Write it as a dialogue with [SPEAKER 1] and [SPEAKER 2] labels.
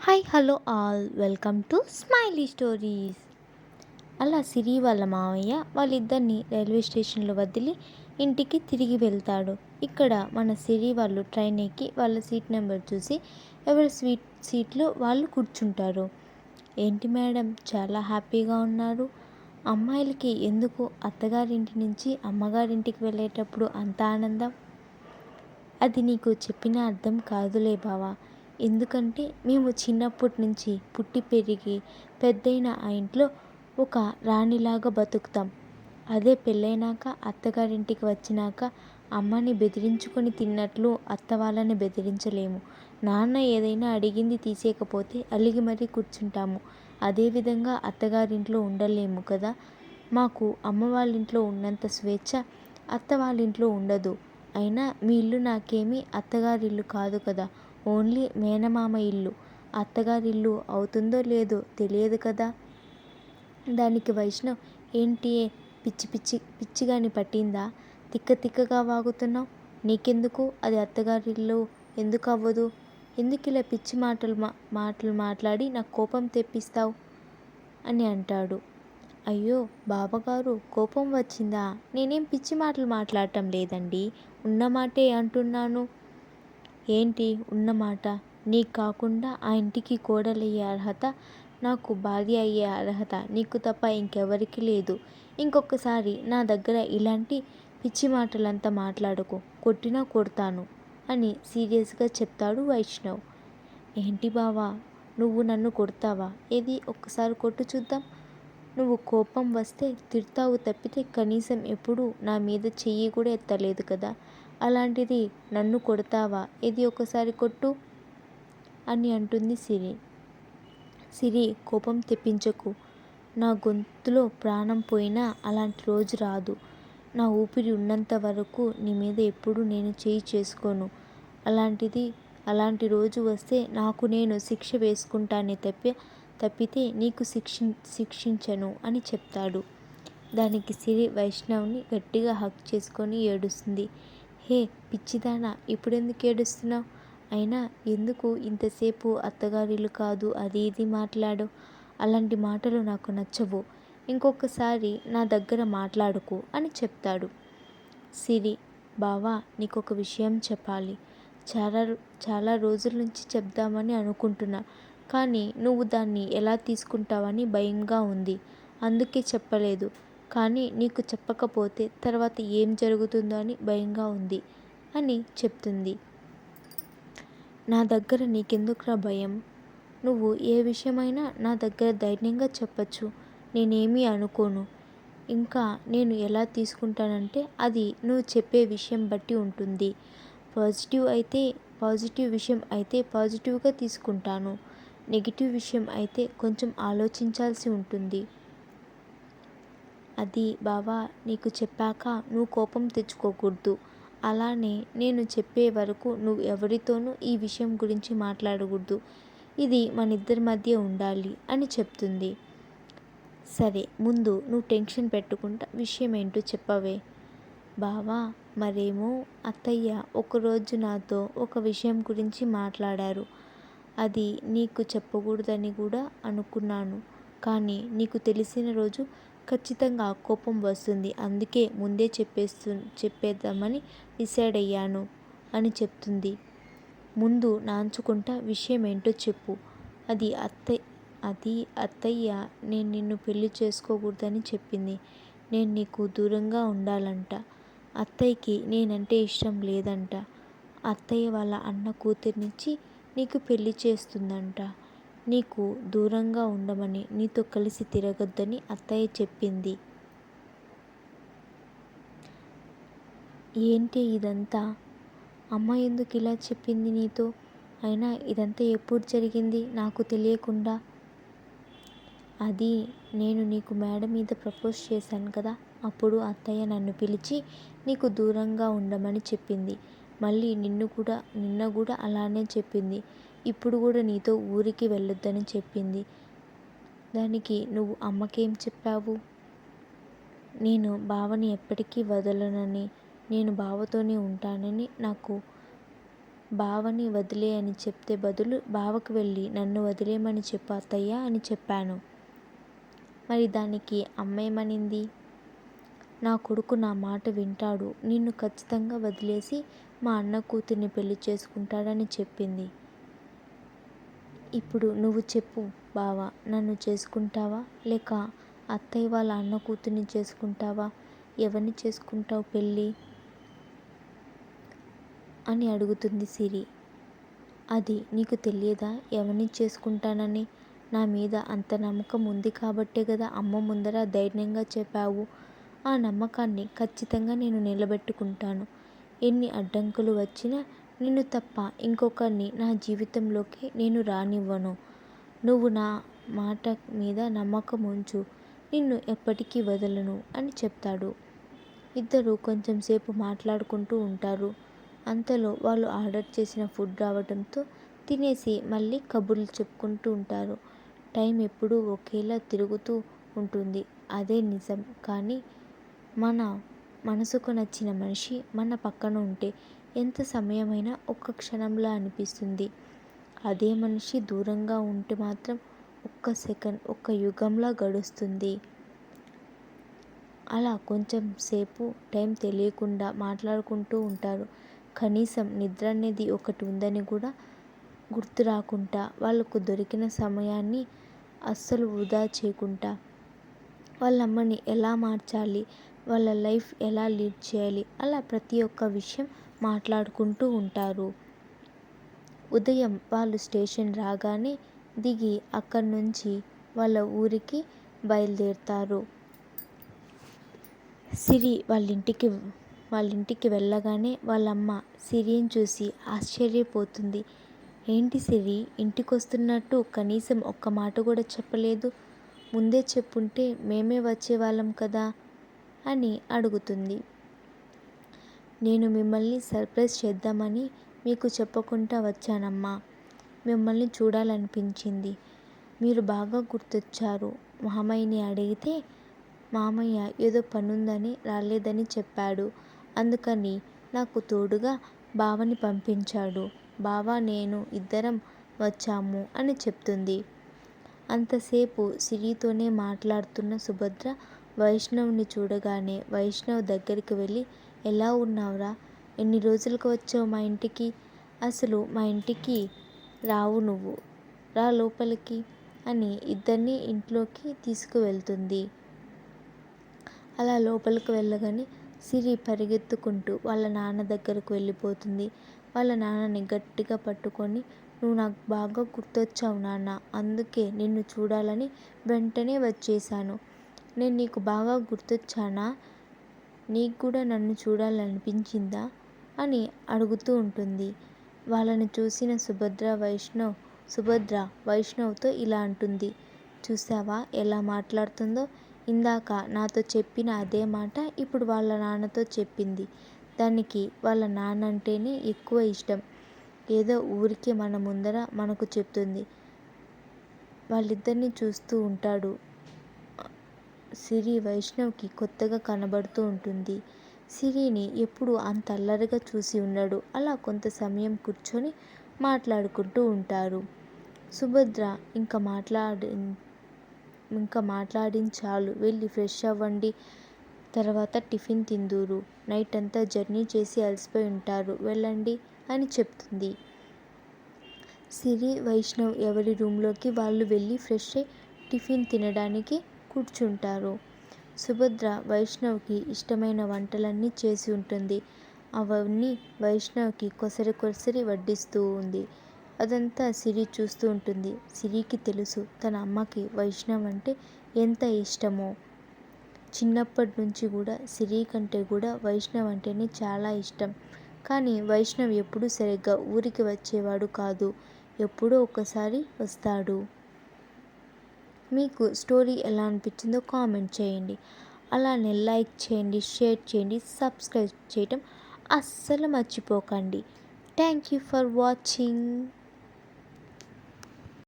[SPEAKER 1] Hi hello all. Welcome to smiley stories. అలా సిరి వాళ్ళ మావయ్య వాళ్ళిద్దరిని రైల్వే స్టేషన్లో వదిలి ఇంటికి తిరిగి వెళ్తాడు. ఇక్కడ మన సిరి వాళ్ళు ట్రైన్ ఎక్కి వాళ్ళ సీట్ నెంబర్ చూసి ఎవరి స్వీట్ సీట్లో వాళ్ళు కూర్చుంటారు. ఏంటి మేడం చాలా హ్యాపీగా ఉన్నారు. అమ్మాయిలకి ఎందుకు అత్తగారింటి నుంచి అమ్మగారింటికి వెళ్ళేటప్పుడు అంత ఆనందం? అది నీకు చెప్పిన అర్థం కాదులే బావా. ఎందుకంటే మేము చిన్నప్పటి నుంచి పుట్టి పెరిగి పెద్దయిన ఆ ఇంట్లో ఒక రాణిలాగా బతుకుతాం. అదే పెళ్ళైనాక అత్తగారింటికి వచ్చినాక అమ్మని బెదిరించుకొని తిన్నట్లు అత్త వాళ్ళని బెదిరించలేము. నాన్న ఏదైనా అడిగింది తీసేయకపోతే అలిగి మరీ కూర్చుంటాము. అదేవిధంగా అత్తగారింట్లో ఉండలేము కదా. మాకు అమ్మ వాళ్ళ ఇంట్లో ఉన్నంత స్వేచ్ఛ అత్త వాళ్ళ ఇంట్లో ఉండదు. అయినా మీ ఇల్లు నాకేమీ అత్తగారిల్లు కాదు కదా. ఓన్లీ మేనమామ ఇల్లు. అత్తగారిల్లు అవుతుందో లేదో తెలియదు కదా? దానికి వైష్ణవ్ ఏంటి పిచ్చి పిచ్చి పిచ్చిగాని పట్టిందా? తిక్క తిక్కగా వాగుతున్నావు? నీకెందుకు? అది అత్తగారిల్లు ఎందుకు అవ్వదు? ఎందుకు ఇలా పిచ్చి మాటలు మా మాటలు మాట్లాడి నాకు కోపం తెప్పిస్తావు? అని అంటాడు. అయ్యో బావగారు కోపం వచ్చిందా? నేనేం పిచ్చి మాటలు మాట్లాడటం లేదండి. ఉన్న మాటే అంటున్నాను. ఏంటి? ఉన్నమాట. నీకు కాకుండా ఆ ఇంటికి కోడలయ్యే అర్హత నాకు భార్య అయ్యే అర్హత నీకు తప్ప ఇంకెవరికి లేదు. ఇంకొకసారి నా దగ్గర ఇలాంటి పిచ్చి మాటలంతా మాట్లాడకు. కొట్టినా కొడతాను అని సీరియస్గా చెప్తాడు వైష్ణవ్. ఏంటి బావా? నువ్వు నన్ను కొడతావా? ఏది? ఒక్కసారి కొట్టు చూద్దాం. నువ్వు కోపం వస్తే తిడతావు తప్పితే కనీసం ఎప్పుడు నా మీద చెయ్యి కూడా ఎత్తలేదు కదా. అలాంటిది నన్ను కొడతావా? ఇది ఒకసారి కొట్టు అని అంటుంది సిరి. సిరి కోపం తెప్పించకు. నా గొంతులో ప్రాణం పోయినా అలాంటి రోజు రాదు. నా ఊపిరి ఉన్నంత వరకు నీ మీద ఎప్పుడు నేను చేయి చేసుకోను. అలాంటిది అలాంటి రోజు వస్తే నాకు నేను శిక్ష వేసుకుంటానే తప్ప తప్పితే నీకు శిక్షి శిక్షించను అని చెప్తాడు. దానికి సిరి వైష్ణవ్ని గట్టిగా హక్ చేసుకొని ఏడుస్తుంది. హే పిచ్చిదానా ఇప్పుడెందుకు ఏడుస్తున్నావు? అయినా ఎందుకు ఇంతసేపు అత్తగారిల్లు కాదు అది ఇది మాట్లాడు? అలాంటి మాటలు నాకు నచ్చవు. ఇంకొకసారి నా దగ్గర మాట్లాడుకు అని చెప్తాడు. సిరి బావా నీకు ఒక విషయం చెప్పాలి. చాలా చాలా రోజుల నుంచి చెప్దామని అనుకుంటున్నా. కానీ నువ్వు దాన్ని ఎలా తీసుకుంటావని భయంగా ఉంది. అందుకే చెప్పలేదు. కానీ నీకు చెప్పకపోతే తర్వాత ఏం జరుగుతుందో అని భయంగా ఉంది అని చెప్తుంది. నా దగ్గర నీకెందుకురా భయం? నువ్వు ఏ విషయమైనా నా దగ్గర ధైర్యంగా చెప్పచ్చు. నేనేమీ అనుకోను. ఇంకా నేను ఎలా తీసుకుంటానంటే అది నువ్వు చెప్పే విషయం బట్టి ఉంటుంది. పాజిటివ్ అయితే పాజిటివ్ విషయం అయితే పాజిటివ్గా తీసుకుంటాను. నెగిటివ్ విషయం అయితే కొంచెం ఆలోచించాల్సి ఉంటుంది. అది బావా నీకు చెప్పాక నువ్వు కోపం తెచ్చుకోకూడదు. అలానే నేను చెప్పే వరకు నువ్వు ఎవరితోనూ ఈ విషయం గురించి మాట్లాడకూడదు. ఇది మన ఇద్దరి మధ్య ఉండాలి అని చెప్తుంది. సరే ముందు నువ్వు టెన్షన్ పెట్టుకుంటా విషయం ఏంటో చెప్పవే. బావా మరేమో? అత్తయ్య ఒకరోజు నాతో ఒక విషయం గురించి మాట్లాడారు. అది నీకు చెప్పకూడదని కూడా అనుకున్నాను. కానీ నీకు తెలిసిన రోజు ఖచ్చితంగా కోపం వస్తుంది. అందుకే ముందే చెప్పేస్తు చెప్పేద్దామని డిసైడ్ అయ్యాను అని చెప్తుంది. ముందు నాంచుకుంటా విషయం ఏంటో చెప్పు. అది అత్తయ్య అది అత్తయ్య నేను నిన్ను పెళ్ళి చేసుకోకూడదని చెప్పింది. నేను నీకు దూరంగా ఉండాలంట. అత్తయ్యకి నేనంటే ఇష్టం లేదంట. అత్తయ్య వాళ్ళ అన్న కూతుర్నిచ్చి నీకు పెళ్ళి చేస్తుందంట. నీకు దూరంగా ఉండమని నీతో కలిసి తిరగొద్దని అత్తయ్య చెప్పింది. ఏంటి ఇదంతా? అమ్మ ఎందుకు ఇలా చెప్పింది నీతో? అయినా ఇదంతా ఎప్పుడు జరిగింది నాకు తెలియకుండా? అది నేను నీకు మేడ మీద ప్రపోజ్ చేశాను కదా అప్పుడు అత్తయ్య నన్ను పిలిచి నీకు దూరంగా ఉండమని చెప్పింది. మళ్ళీ నిన్ను కూడా నిన్న కూడా అలానే చెప్పింది. ఇప్పుడు కూడా నీతో ఊరికి వెళ్ళొద్దని చెప్పింది. దానికి నువ్వు అమ్మకేం చెప్పావు? నేను బావని ఎప్పటికీ వదలనని నేను బావతోనే ఉంటానని నాకు బావని వదిలే అని చెప్తే బదులు బావకు వెళ్ళి నన్ను వదిలేయమని చెప్పు అత్తయ్య అని చెప్పాను. మరి దానికి అమ్మేమనింది? నా కొడుకు నా మాట వింటాడు. నిన్ను ఖచ్చితంగా వదిలేసి మా అన్న కూతుర్ని పెళ్ళి చేసుకుంటాడని చెప్పింది. ఇప్పుడు నువ్వు చెప్పు బావా నన్ను చేసుకుంటావా? లేక అత్తయ్య వాళ్ళ అన్న కూతుర్ని చేసుకుంటావా? ఎవరిని చేసుకుంటావు పెళ్ళి? అని అడుగుతుంది సిరి. అది నీకు తెలియదా? ఎవరిని చేసుకుంటానని? నా మీద అంత నమ్మకం ఉంది కాబట్టే కదా అమ్మ ముందర ధైర్యంగా చెప్పావు. ఆ నమ్మకాన్ని ఖచ్చితంగా నేను నిలబెట్టుకుంటాను. ఎన్ని అడ్డంకులు వచ్చినా నిన్ను తప్ప ఇంకొకరిని నా జీవితంలోకి నేను రానివ్వను. నువ్వు నా మాట మీద నమ్మకం ఉంచు. నిన్ను ఎప్పటికీ వదలను అని చెప్తాడు. ఇద్దరు కొంచెం సేపు మాట్లాడుకుంటూ ఉంటారు. అంతలో వాళ్ళు ఆర్డర్ చేసిన ఫుడ్ రావడంతో తినేసి మళ్ళీ కబుర్లు చెప్పుకుంటూ ఉంటారు. టైం ఎప్పుడూ ఒకేలా తిరుగుతూ ఉంటుంది. అదే నిజం. కానీ మన మనసుకు నచ్చిన మనిషి మన పక్కన ఉంటే ఎంత సమయమైనా ఒక్క క్షణంలా అనిపిస్తుంది. అదే మనిషి దూరంగా ఉంటే మాత్రం ఒక్క సెకండ్ ఒక్క యుగంలా గడుస్తుంది. అలా కొంచెం సేపు టైం తెలియకుండా మాట్లాడుకుంటూ ఉంటారు. కనీసం నిద్ర అనేది ఒకటి ఉందని కూడా గుర్తు రాకుండా వాళ్ళకు దొరికిన సమయాన్ని అస్సలు వృధా చేయకుండా వాళ్ళ అమ్మని ఎలా మార్చాలి వాళ్ళ లైఫ్ ఎలా లీడ్ చేయాలి అలా ప్రతి ఒక్క విషయం మాట్లాడుకుంటూ ఉంటారు. ఉదయం వాళ్ళు స్టేషన్ రాగానే దిగి అక్కడి నుంచి వాళ్ళ ఊరికి బయలుదేరుతారు. సిరి వాళ్ళ ఇంటికి వాళ్ళ ఇంటికి వెళ్ళగానే వాళ్ళమ్మ సిరిని చూసి ఆశ్చర్యపోతుంది. ఏంటి సిరి ఇంటికి వస్తున్నట్టు కనీసం ఒక్క మాట కూడా చెప్పలేదు. ముందే చెప్పుంటే మేమే వచ్చేవాళ్ళం కదా అని అడుగుతుంది. నేను మిమ్మల్ని సర్ప్రైజ్ చేద్దామని మీకు చెప్పకుండా వచ్చానమ్మా. మిమ్మల్ని చూడాలనిపించింది. మీరు బాగా గుర్తొచ్చారు. మామయ్యని అడిగితే మామయ్య ఏదో పనుందని రాలేదని చెప్పాడు. అందుకని నాకు తోడుగా బావని పంపించాడు. బావ నేను ఇద్దరం వచ్చాము అని చెప్తుంది. అంతసేపు సిరితోనే మాట్లాడుతున్న సుభద్ర వైష్ణవ్ని చూడగానే వైష్ణవ్ దగ్గరికి వెళ్ళి ఎలా ఉన్నావురా? ఎన్ని రోజులకు వచ్చావు మా ఇంటికి? అసలు మా ఇంటికి రావు నువ్వు. రా లోపలికి అని ఇద్దరిని ఇంట్లోకి తీసుకువెళ్తుంది. అలా లోపలికి వెళ్ళగానే సిరి పరిగెత్తుకుంటూ వాళ్ళ నాన్న దగ్గరకు వెళ్ళిపోతుంది. వాళ్ళ నాన్నని గట్టిగా పట్టుకొని నువ్వు నాకు బాగా గుర్తొచ్చావు నాన్న. అందుకే నిన్ను చూడాలని వెంటనే వచ్చేసాను నేను నీకు బాగా గుర్తొచ్చానా? నీకు కూడా నన్ను చూడాలనిపించిందా? అని అడుగుతూ ఉంటుంది. వాళ్ళని చూసిన సుభద్ర వైష్ణవ్ సుభద్ర వైష్ణవ్తో ఇలా అంటుంది. చూసావా ఎలా మాట్లాడుతుందో? ఇందాక నాతో చెప్పిన అదే మాట ఇప్పుడు వాళ్ళ నాన్నతో చెప్పింది. దానికి వాళ్ళ నాన్న అంటేనే ఎక్కువ ఇష్టం. ఏదో ఊరికి మన ముందర మనకు చెప్తుంది. వాళ్ళిద్దరిని చూస్తూ ఉంటాడు. సిరి వైష్ణవ్కి కొత్తగా కనబడుతూ ఉంటుంది. సిరిని ఎప్పుడు అంత అల్లరిగా చూసి ఉన్నాడు అలా కొంత సమయం కూర్చొని మాట్లాడుకుంటూ ఉంటారు. సుభద్ర ఇంకా మాట్లాడి ఇంకా మాట్లాడించాలు వెళ్ళి ఫ్రెష్ అవ్వండి తర్వాత టిఫిన్ తిందూరు. నైట్ అంతా జర్నీ చేసి అలసిపోయి ఉంటారు. వెళ్ళండి అని చెప్తుంది. సిరి వైష్ణవ్ ఎవరి రూమ్లోకి వాళ్ళు వెళ్ళి ఫ్రెష్ టిఫిన్ తినడానికి కూర్చుంటారు. సుభద్ర వైష్ణవ్కి ఇష్టమైన వంటలన్నీ చేసి ఉంటుంది. అవన్నీ వైష్ణవ్కి కొసరి కొసరి వడ్డిస్తూ ఉంది. అదంతా సిరి చూస్తూ ఉంటుంది. సిరికి తెలుసు తన అమ్మకి వైష్ణవ్ అంటే ఎంత ఇష్టమో. చిన్నప్పటి నుంచి కూడా సిరి కంటే కూడా వైష్ణవ్ అంటేనే చాలా ఇష్టం. కానీ వైష్ణవ్ ఎప్పుడూ సరిగ్గా ఊరికి వచ్చేవాడు కాదు. ఎప్పుడో ఒకసారి వస్తాడు. మీకు స్టోరీ ఎలా అనిపించిందో కామెంట్ చేయండి. అలానే లైక్ చేయండి షేర్ చేయండి సబ్స్క్రైబ్ చేయటం అస్సలు మర్చిపోకండి. Thank you for watching